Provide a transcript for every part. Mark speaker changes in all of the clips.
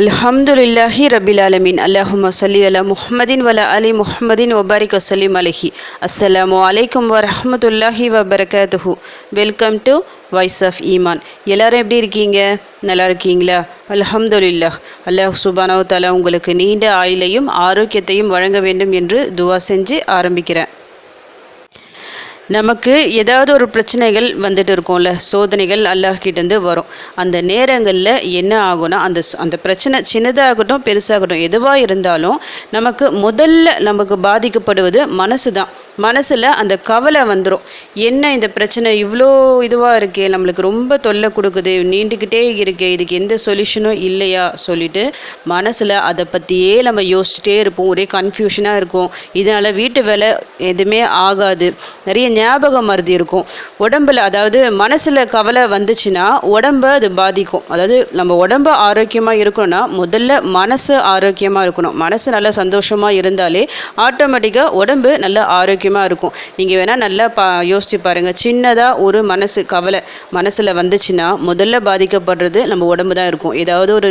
Speaker 1: அல்ஹம்துல்லாஹி ரபில் அலமின் அல்லாஹு சல்லி அலா முஹமதின் வல அலி முஹமதின் ஒபாரிக் வசலிம் அலஹி அஸ்ஸலாமு வலைக்கம் வரஹமத்துல்லாஹி வபரகாத்துஹு வெல்கம் டு வாய்ஸ் ஆஃப் ஈமான் எல்லோரும் எப்படி இருக்கீங்க நல்லா இருக்கீங்களா அல்ஹம்துலில்லாஹ் அல்லாஹ் சுபானவ தலா உங்களுக்கு நீண்ட ஆயிலையும் ஆரோக்கியத்தையும் வழங்க வேண்டும் என்று துவா செஞ்சு ஆரம்பிக்கிறேன் நமக்கு ஏதாவது ஒரு பிரச்சனைகள் வந்துட்டு இருக்கும்ல சோதனைகள் அல்லாஹ்கிட்டேருந்து வரும் அந்த நேரங்களில் என்ன ஆகும்னா அந்த அந்த பிரச்சனை சின்னதாகட்டும் பெருசாகட்டும் எதுவாக இருந்தாலும் நமக்கு முதல்ல நமக்கு பாதிக்கப்படுவது மனசு தான் மனசில் அந்த கவலை வந்துடும் என்ன இந்த பிரச்சனை இவ்வளோ இதுவாக இருக்கே நம்மளுக்கு ரொம்ப தொல்லை கொடுக்குது நீண்டுக்கிட்டே இருக்கே இதுக்கு எந்த சொல்யூஷனும் இல்லையா சொல்லிட்டு மனசில் அதை பற்றியே நம்ம யோசிச்சுட்டே இருப்போம் ஒரே கன்ஃபியூஷனாக இருக்கும் இதனால் வீட்டு வேலை எதுவுமே ஆகாது நிறைய ஞாபகம் மருதி இருக்கும் உடம்பில் அதாவது மனசில் கவலை வந்துச்சுன்னா உடம்பை அது பாதிக்கும் அதாவது நம்ம உடம்பு ஆரோக்கியமாக இருக்கணும்னா முதல்ல மனசு ஆரோக்கியமாக இருக்கணும் மனசு நல்லா சந்தோஷமாக இருந்தாலே ஆட்டோமேட்டிக்காக உடம்பு நல்லா ஆரோக்கியமாக இருக்கும் நீங்கள் வேணால் நல்லா பா யோசிச்சு பாருங்கள் சின்னதாக ஒரு மனசு கவலை மனசில் வந்துச்சுன்னா முதல்ல பாதிக்கப்படுறது நம்ம உடம்பு தான் இருக்கும் ஏதாவது ஒரு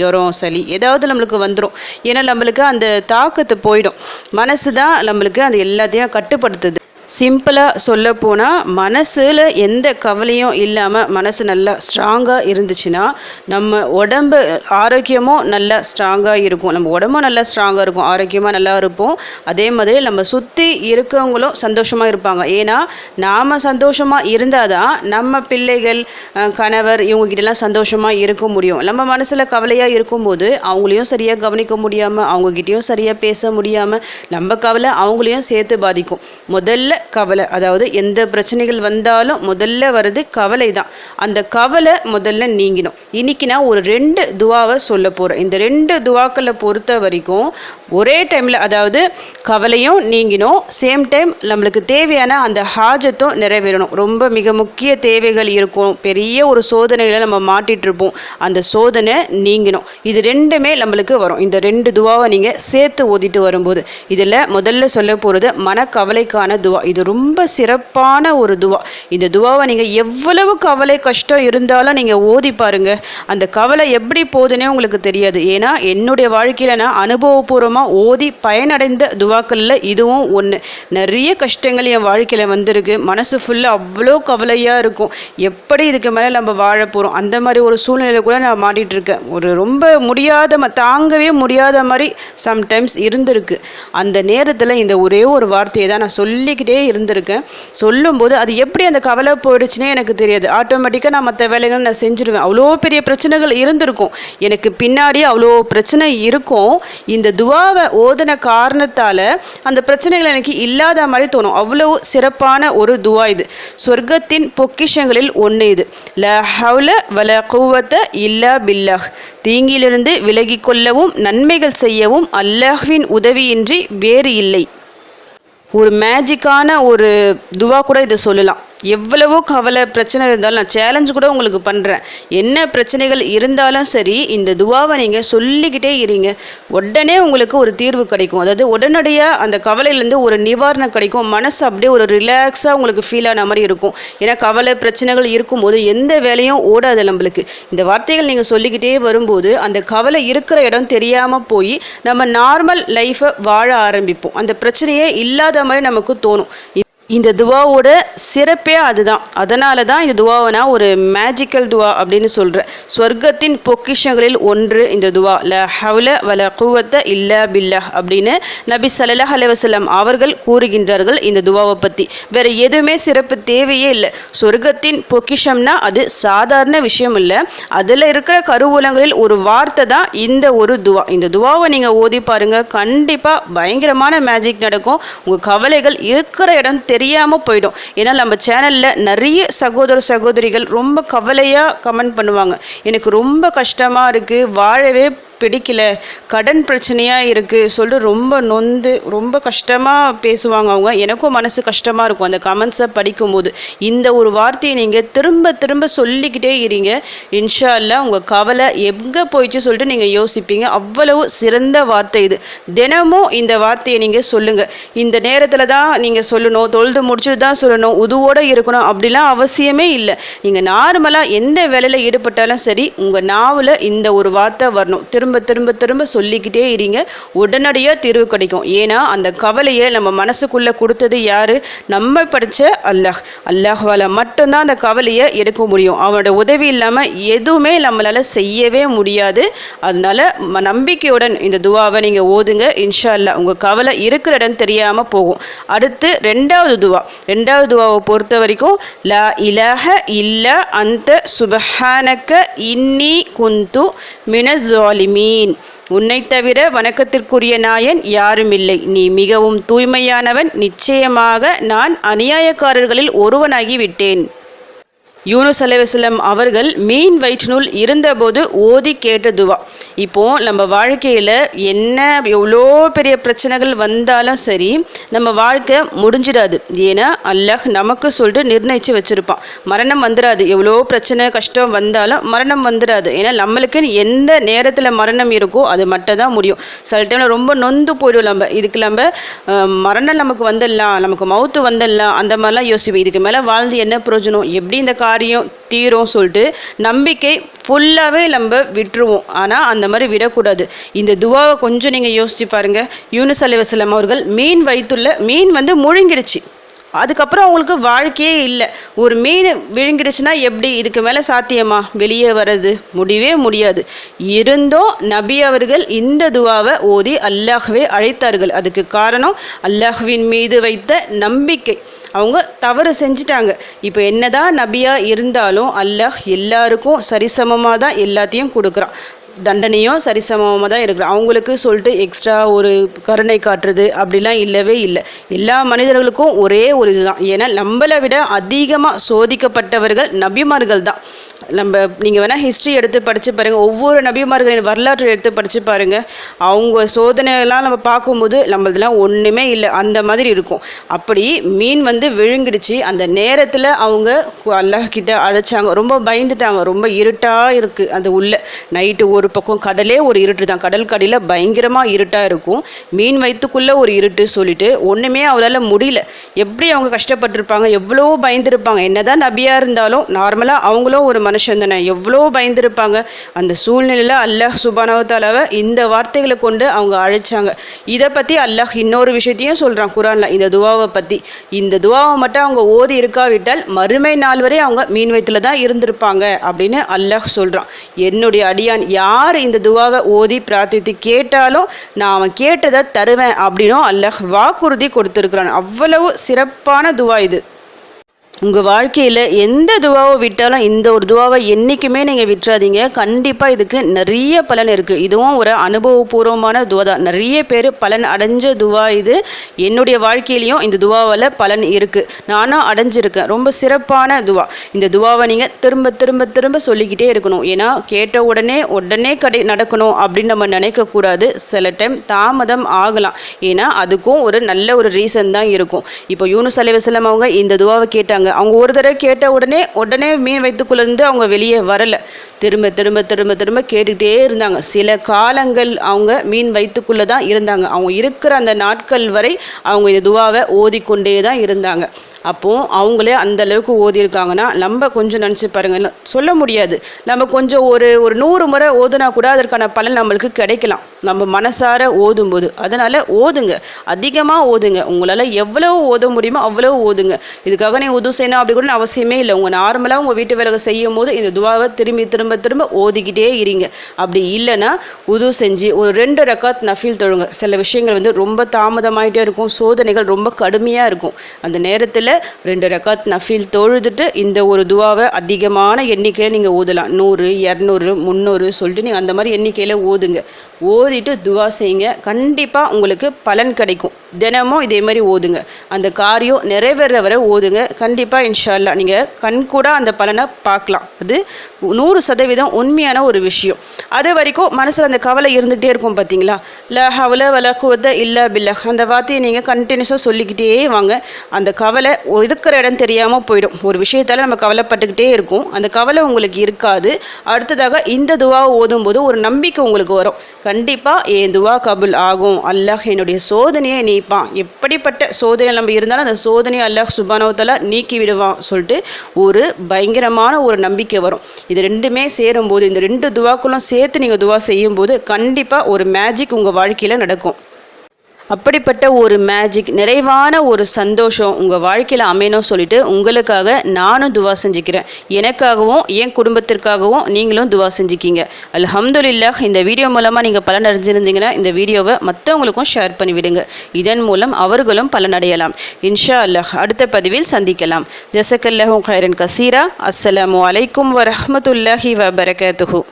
Speaker 1: ஜுரம் சளி ஏதாவது நம்மளுக்கு வந்துடும் ஏன்னா நம்மளுக்கு அந்த தாக்கத்தை போயிடும் மனசு தான் நம்மளுக்கு அது எல்லாத்தையும் கட்டுப்படுத்துது சிம்பிளாக சொல்ல போனால் மனசில் எந்த கவலையும் இல்லாமல் மனசு நல்லா ஸ்ட்ராங்காக இருந்துச்சுன்னா நம்ம உடம்பு ஆரோக்கியமும் நல்லா ஸ்ட்ராங்காக இருக்கும் நம்ம உடம்பும் நல்லா ஸ்ட்ராங்காக இருக்கும் ஆரோக்கியமாக நல்லா இருப்போம் அதே மாதிரி நம்ம சுற்றி இருக்கவங்களும் சந்தோஷமாக இருப்பாங்க ஏன்னா நாம் சந்தோஷமாக இருந்தால் தான் நம்ம பிள்ளைகள் கணவர் இவங்ககிட்டலாம் சந்தோஷமாக இருக்க முடியும் நம்ம மனசில் கவலையாக இருக்கும்போது அவங்களையும் சரியாக கவனிக்க முடியாமல் அவங்கக்கிட்டையும் சரியாக பேச முடியாமல் நம்ம கவலை அவங்களையும் சேர்த்து பாதிக்கும் முதல்ல கவலை அதாவது எந்த பிரச்சனைகள் வந்தாலும் முதல்ல வருது கவலை தான் அந்த கவலை முதல்ல நீங்கிடும் இன்னைக்கு நான் ஒரு ரெண்டு துவாவை சொல்ல போகிறேன் இந்த ரெண்டு துவாக்களை பொறுத்த வரைக்கும் ஒரே டைமில் அதாவது கவலையும் நீங்கினோம் சேம் டைம் நம்மளுக்கு தேவையான அந்த ஹாஜத்தும் நிறைவேறணும் ரொம்ப மிக முக்கிய தேவைகள் இருக்கும் பெரிய ஒரு சோதனையில் நம்ம மாட்டிகிட்ருப்போம் அந்த சோதனை நீங்கினோம் இது ரெண்டுமே நம்மளுக்கு வரும் இந்த ரெண்டு துவாவை நீங்கள் சேர்த்து ஓதிட்டு வரும்போது இதில் முதல்ல சொல்ல போகிறது மனக்கவலைக்கான துவா இது ரொம்ப சிறப்பான ஒரு துவா இந்த துவாவை நீங்கள் எவ்வளவு கவலை கஷ்டம் இருந்தாலும் நீங்கள் ஓதி பாருங்கள் அந்த கவலை எப்படி போகுதுன்னே உங்களுக்கு தெரியாது ஏன்னா என்னுடைய வாழ்க்கையில் நான் அனுபவபூர்வமாக அதிகமாக ஓதி பயனடைந்த துவாக்களில் இதுவும் ஒன்று நிறைய கஷ்டங்கள் என் வாழ்க்கையில் வந்திருக்கு மனசு ஃபுல்லாக அவ்வளோ கவலையாக இருக்கும் எப்படி இதுக்கு மேலே நம்ம வாழ போகிறோம் அந்த மாதிரி ஒரு சூழ்நிலை கூட நான் மாட்டிகிட்ருக்கேன் இருக்கேன் ஒரு ரொம்ப முடியாத தாங்கவே முடியாத மாதிரி சம்டைம்ஸ் இருந்திருக்கு அந்த நேரத்தில் இந்த ஒரே ஒரு வார்த்தையை தான் நான் சொல்லிக்கிட்டே இருந்திருக்கேன் சொல்லும்போது அது எப்படி அந்த கவலை போயிடுச்சுன்னே எனக்கு தெரியாது ஆட்டோமேட்டிக்காக நான் மற்ற வேலைகளை நான் செஞ்சுருவேன் அவ்வளோ பெரிய பிரச்சனைகள் இருந்திருக்கும் எனக்கு பின்னாடி அவ்வளோ பிரச்சனை இருக்கும் இந்த துவா சிவாவை ஓதன காரணத்தால் அந்த பிரச்சனைகள் எனக்கு இல்லாத மாதிரி தோணும் அவ்வளோ சிறப்பான ஒரு துவா இது சொர்க்கத்தின் பொக்கிஷங்களில் ஒன்று இது ல ஹவுல வல குவத்த இல்லா பில்லாஹ் தீங்கிலிருந்து விலகி கொள்ளவும் நன்மைகள் செய்யவும் அல்லாஹ்வின் உதவியின்றி வேறு இல்லை ஒரு மேஜிக்கான ஒரு துவா கூட இதை சொல்லலாம் எவ்வளவோ கவலை பிரச்சனை இருந்தாலும் நான் சேலஞ்சு கூட உங்களுக்கு பண்ணுறேன் என்ன பிரச்சனைகள் இருந்தாலும் சரி இந்த துவாவை நீங்கள் சொல்லிக்கிட்டே இருங்க உடனே உங்களுக்கு ஒரு தீர்வு கிடைக்கும் அதாவது உடனடியாக அந்த கவலையிலேருந்து ஒரு நிவாரணம் கிடைக்கும் மனசு அப்படியே ஒரு ரிலாக்ஸாக உங்களுக்கு ஃபீல் ஆன மாதிரி இருக்கும் ஏன்னா கவலை பிரச்சனைகள் இருக்கும்போது எந்த வேலையும் ஓடாது நம்மளுக்கு இந்த வார்த்தைகள் நீங்கள் சொல்லிக்கிட்டே வரும்போது அந்த கவலை இருக்கிற இடம் தெரியாமல் போய் நம்ம நார்மல் லைஃப்பை வாழ ஆரம்பிப்போம் அந்த பிரச்சனையே இல்லாத மாதிரி நமக்கு தோணும் இந்த துவாவோட சிறப்பே அதுதான் அதனால தான் இந்த துவாவை நான் ஒரு மேஜிக்கல் துவா அப்படின்னு சொல்கிறேன் ஸ்வர்க்கத்தின் பொக்கிஷங்களில் ஒன்று இந்த துவா ல ஹவுல வல குவத்த இல்ல பில்லா அப்படின்னு நபி சல்லாஹ் அலைவசல்லம் அவர்கள் கூறுகின்றார்கள் இந்த துவாவை பற்றி வேறு எதுவுமே சிறப்பு தேவையே இல்லை சொர்க்கத்தின் பொக்கிஷம்னா அது சாதாரண விஷயம் இல்லை அதில் இருக்கிற கருவூலங்களில் ஒரு வார்த்தை தான் இந்த ஒரு துவா இந்த துவாவை நீங்கள் ஓதி பாருங்கள் கண்டிப்பாக பயங்கரமான மேஜிக் நடக்கும் உங்கள் கவலைகள் இருக்கிற இடம் தெரியாமல் போயிடும் ஏன்னா நம்ம சேனலில் நிறைய சகோதர சகோதரிகள் ரொம்ப கவலையாக கமெண்ட் பண்ணுவாங்க எனக்கு ரொம்ப கஷ்டமாக இருக்குது வாழவே பிடிக்கல கடன் பிரச்சனையாக இருக்குது சொல்லிட்டு ரொம்ப நொந்து ரொம்ப கஷ்டமாக பேசுவாங்க அவங்க எனக்கும் மனசு கஷ்டமாக இருக்கும் அந்த கமெண்ட்ஸை படிக்கும்போது இந்த ஒரு வார்த்தையை நீங்கள் திரும்ப திரும்ப சொல்லிக்கிட்டே இருங்க இன்ஷா அல்லா உங்கள் கவலை எங்கே போயிடுச்சு சொல்லிட்டு நீங்கள் யோசிப்பீங்க அவ்வளவு சிறந்த வார்த்தை இது தினமும் இந்த வார்த்தையை நீங்கள் சொல்லுங்கள் இந்த நேரத்தில் தான் நீங்கள் சொல்லணும் தொழில் தொழுது முடிச்சுட்டு தான் சொல்லணும் உதுவோடு இருக்கணும் அப்படிலாம் அவசியமே இல்லை நீங்கள் நார்மலாக எந்த வேலையில் ஈடுபட்டாலும் சரி உங்கள் நாவில் இந்த ஒரு வார்த்தை வரணும் திரும்ப திரும்ப திரும்ப சொல்லிக்கிட்டே இருங்க உடனடியாக தீர்வு கிடைக்கும் ஏன்னா அந்த கவலையை நம்ம மனசுக்குள்ளே கொடுத்தது யார் நம்ம படித்த அல்லாஹ் அல்லாஹால மட்டும்தான் அந்த கவலையை எடுக்க முடியும் அவனோட உதவி இல்லாமல் எதுவுமே நம்மளால் செய்யவே முடியாது அதனால் நம்பிக்கையுடன் இந்த துவாவை நீங்கள் ஓதுங்க இன்ஷா அல்லா உங்கள் கவலை இருக்கிற இடம் தெரியாமல் போகும் அடுத்து ரெண்டாவது ரெண்டாவது துவா ரெண்டாவது துவாவை பொறுத்த வரைக்கும் லா இலஹ இல்ல அந்த சுபஹானக்க இன்னி குந்து மினஸ்வாலிமீன் உன்னை தவிர வணக்கத்திற்குரிய நாயன் யாருமில்லை நீ மிகவும் தூய்மையானவன் நிச்சயமாக நான் அநியாயக்காரர்களில் ஒருவனாகி விட்டேன் யூனுஸ் அலைவசலம் அவர்கள் மீன் வயிற்றுநூல் இருந்தபோது ஓதி கேட்ட துவா இப்போது நம்ம வாழ்க்கையில் என்ன எவ்வளோ பெரிய பிரச்சனைகள் வந்தாலும் சரி நம்ம வாழ்க்கை முடிஞ்சிடாது ஏன்னா அல்லாஹ் நமக்கு சொல்லிட்டு நிர்ணயித்து வச்சுருப்பான் மரணம் வந்துடாது எவ்வளோ பிரச்சனை கஷ்டம் வந்தாலும் மரணம் வந்துடாது ஏன்னா நம்மளுக்கு எந்த நேரத்தில் மரணம் இருக்கோ அது மட்டும் தான் முடியும் சில டைமில் ரொம்ப நொந்து போயிடும் நம்ம இதுக்கு நம்ம மரணம் நமக்கு வந்துடலாம் நமக்கு மவுத்து வந்துடலாம் அந்த மாதிரிலாம் யோசிப்போம் இதுக்கு மேலே வாழ்ந்து என்ன பிரயோஜனம் எப்படி இந்த கா காரியம் தீரும் சொல்லிட்டு நம்பிக்கை ஃபுல்லாகவே நம்ம விட்டுருவோம் ஆனால் அந்த மாதிரி விடக்கூடாது இந்த துவாவை கொஞ்சம் நீங்கள் யோசிச்சு பாருங்கள் யூனிஸ் அலைவசலம் அவர்கள் மீன் வைத்துள்ள மீன் வந்து முழுங்கிடுச்சு அதுக்கப்புறம் அவங்களுக்கு வாழ்க்கையே இல்லை ஒரு மீன் விழுங்கிடுச்சுன்னா எப்படி இதுக்கு மேலே சாத்தியமா வெளியே வர்றது முடியவே முடியாது இருந்தும் நபி அவர்கள் இந்த துவாவை ஓதி அல்லாஹ்வே அழைத்தார்கள் அதுக்கு காரணம் அல்லாஹ்வின் மீது வைத்த நம்பிக்கை அவங்க தவறு செஞ்சிட்டாங்க இப்போ என்னதான் நபியாக இருந்தாலும் அல்லாஹ் எல்லாருக்கும் சரிசமமாக தான் எல்லாத்தையும் கொடுக்குறான் தண்டனையும் சரிசமமாக தான் இருக்குது அவங்களுக்கு சொல்லிட்டு எக்ஸ்ட்ரா ஒரு கருணை காட்டுறது அப்படிலாம் இல்லவே இல்லை எல்லா மனிதர்களுக்கும் ஒரே ஒரு இதுதான் ஏன்னா நம்மளை விட அதிகமாக சோதிக்கப்பட்டவர்கள் நபிமார்கள் தான் நம்ம நீங்கள் வேணால் ஹிஸ்ட்ரி எடுத்து படித்து பாருங்கள் ஒவ்வொரு நபிமார்களின் வரலாற்றை எடுத்து படித்து பாருங்கள் அவங்க சோதனையெல்லாம் நம்ம பார்க்கும்போது நம்மளதுலாம் ஒன்றுமே இல்லை அந்த மாதிரி இருக்கும் அப்படி மீன் வந்து விழுங்கிடுச்சு அந்த நேரத்தில் அவங்க அல்லாஹ்கிட்ட அழைச்சாங்க ரொம்ப பயந்துட்டாங்க ரொம்ப இருட்டாக இருக்குது அந்த உள்ளே நைட்டு ஒரு பக்கம் கடலே ஒரு இருட்டு தான் கடல் கடையில் பயங்கரமாக இருட்டாக இருக்கும் மீன் வயிற்றுக்குள்ளே ஒரு இருட்டு சொல்லிட்டு ஒன்றுமே அவளால் முடியல எப்படி அவங்க கஷ்டப்பட்டிருப்பாங்க எவ்வளோ பயந்துருப்பாங்க என்னதான் நபியாக இருந்தாலும் நார்மலாக அவங்களும் ஒரு மன மனுஷந்தனை எவ்வளோ பயந்துருப்பாங்க அந்த சூழ்நிலையில் அல்லாஹ் சுபானவத்தாலாவை இந்த வார்த்தைகளை கொண்டு அவங்க அழைச்சாங்க இதை பற்றி அல்லாஹ் இன்னொரு விஷயத்தையும் சொல்கிறான் குரானில் இந்த துவாவை பற்றி இந்த துவாவை மட்டும் அவங்க ஓதி இருக்காவிட்டால் மறுமை நாள் வரை அவங்க மீன் வயத்தில் தான் இருந்திருப்பாங்க அப்படின்னு அல்லாஹ் சொல்கிறான் என்னுடைய அடியான் யார் இந்த துவாவை ஓதி பிரார்த்தித்து கேட்டாலும் நான் அவன் கேட்டதை தருவேன் அப்படின்னும் அல்லாஹ் வாக்குறுதி கொடுத்துருக்குறான் அவ்வளவு சிறப்பான துவா இது உங்கள் வாழ்க்கையில் எந்த துவாவை விட்டாலும் இந்த ஒரு துவாவை என்றைக்குமே நீங்கள் விட்டுறாதீங்க கண்டிப்பாக இதுக்கு நிறைய பலன் இருக்குது இதுவும் ஒரு அனுபவபூர்வமான துவா தான் நிறைய பேர் பலன் அடைஞ்ச துவா இது என்னுடைய வாழ்க்கையிலையும் இந்த துவாவில் பலன் இருக்குது நானும் அடைஞ்சிருக்கேன் ரொம்ப சிறப்பான துவா இந்த துவாவை நீங்கள் திரும்ப திரும்ப திரும்ப சொல்லிக்கிட்டே இருக்கணும் ஏன்னா கேட்ட உடனே உடனே கடை நடக்கணும் அப்படின்னு நம்ம நினைக்கக்கூடாது சில டைம் தாமதம் ஆகலாம் ஏன்னா அதுக்கும் ஒரு நல்ல ஒரு ரீசன் தான் இருக்கும் இப்போ யூனு சலைவசலம் அவங்க இந்த துவாவை கேட்டாங்க கேட்டாங்க அவங்க ஒரு தடவை கேட்ட உடனே உடனே மீன் வைத்துக்குள்ளேருந்து அவங்க வெளியே வரலை திரும்ப திரும்ப திரும்ப திரும்ப கேட்டுக்கிட்டே இருந்தாங்க சில காலங்கள் அவங்க மீன் வைத்துக்குள்ளே தான் இருந்தாங்க அவங்க இருக்கிற அந்த நாட்கள் வரை அவங்க இந்த துவாவை ஓதிக்கொண்டே தான் இருந்தாங்க அப்போது அவங்களே அந்த அளவுக்கு ஓதியிருக்காங்கன்னா நம்ம கொஞ்சம் நினச்சி பாருங்கள் சொல்ல முடியாது நம்ம கொஞ்சம் ஒரு ஒரு நூறு முறை ஓதுனா கூட அதற்கான பலன் நம்மளுக்கு கிடைக்கலாம் நம்ம மனசார ஓதும்போது அதனால் ஓதுங்க அதிகமாக ஓதுங்க உங்களால் எவ்வளோ ஓத முடியுமோ அவ்வளோ ஓதுங்க இதுக்காக நீங்கள் உதவு செய்யணும் அப்படி கூட அவசியமே இல்லை உங்கள் நார்மலாக உங்கள் வீட்டு வேலை செய்யும் போது இந்த துவாவை திரும்பி திரும்ப திரும்ப ஓதிக்கிட்டே இருங்க அப்படி இல்லைன்னா உதவு செஞ்சு ஒரு ரெண்டு ரக்காத் நஃபீல் தொழுங்க சில விஷயங்கள் வந்து ரொம்ப தாமதமாயிட்டே இருக்கும் சோதனைகள் ரொம்ப கடுமையாக இருக்கும் அந்த நேரத்தில் ரெண்டு ரக்காத் நஃபீல் தொழுதுட்டு இந்த ஒரு துவாவை அதிகமான எண்ணிக்கையில் நீங்கள் ஓதலாம் நூறு இரநூறு முந்நூறு சொல்லிட்டு நீங்கள் அந்த மாதிரி எண்ணிக்கையில் ஓதுங்க ஓ ஓதிட்டு துவா செய்யுங்க கண்டிப்பாக உங்களுக்கு பலன் கிடைக்கும் தினமும் இதே மாதிரி ஓதுங்க அந்த காரியம் நிறைவேற வரை ஓதுங்க கண்டிப்பாக இன்ஷால்லா நீங்கள் கண் கூட அந்த பலனை பார்க்கலாம் அது நூறு சதவீதம் உண்மையான ஒரு விஷயம் அது வரைக்கும் மனசில் அந்த கவலை இருந்துகிட்டே இருக்கும் பார்த்தீங்களா ல ஹவல வலக்குவத இல்ல பில்லஹ் அந்த வார்த்தையை நீங்கள் கண்டினியூஸாக சொல்லிக்கிட்டே வாங்க அந்த கவலை இருக்கிற இடம் தெரியாமல் போயிடும் ஒரு விஷயத்தால் நம்ம கவலைப்பட்டுக்கிட்டே இருக்கும் அந்த கவலை உங்களுக்கு இருக்காது அடுத்ததாக இந்த துவாவை ஓதும்போது ஒரு நம்பிக்கை உங்களுக்கு வரும் கண்டிப்பாக என் துவா கபுல் ஆகும் அல்லாஹ் என்னுடைய சோதனையை நீ நிற்பான் எப்படிப்பட்ட சோதனை நம்ம இருந்தாலும் அந்த சோதனை அல்லாஹ் சுபானவத்தலா நீக்கி விடுவான் சொல்லிட்டு ஒரு பயங்கரமான ஒரு நம்பிக்கை வரும் இது ரெண்டுமே சேரும்போது இந்த ரெண்டு துவாக்களும் சேர்த்து நீங்கள் துவா செய்யும்போது கண்டிப்பாக ஒரு மேஜிக் உங்கள் வாழ்க்கையில் நடக்கும் அப்படிப்பட்ட ஒரு மேஜிக் நிறைவான ஒரு சந்தோஷம் உங்கள் வாழ்க்கையில் அமையணும் சொல்லிட்டு உங்களுக்காக நானும் துவா செஞ்சுக்கிறேன் எனக்காகவும் என் குடும்பத்திற்காகவும் நீங்களும் துவா செஞ்சுக்கிங்க அலஹம்துல்லா இந்த வீடியோ மூலமாக நீங்கள் பலன் அடைஞ்சிருந்தீங்கன்னா இந்த வீடியோவை மற்றவங்களுக்கும் ஷேர் பண்ணிவிடுங்க இதன் மூலம் அவர்களும் பலனடையலாம் இன்ஷா அல்லாஹ் அடுத்த பதிவில் சந்திக்கலாம் ஜசக்கல்லஹும் கைரன் கசீரா அஸ்ஸலாமு அலைக்கும் வரமத்துல்லாஹி வபரகாத்துஹூ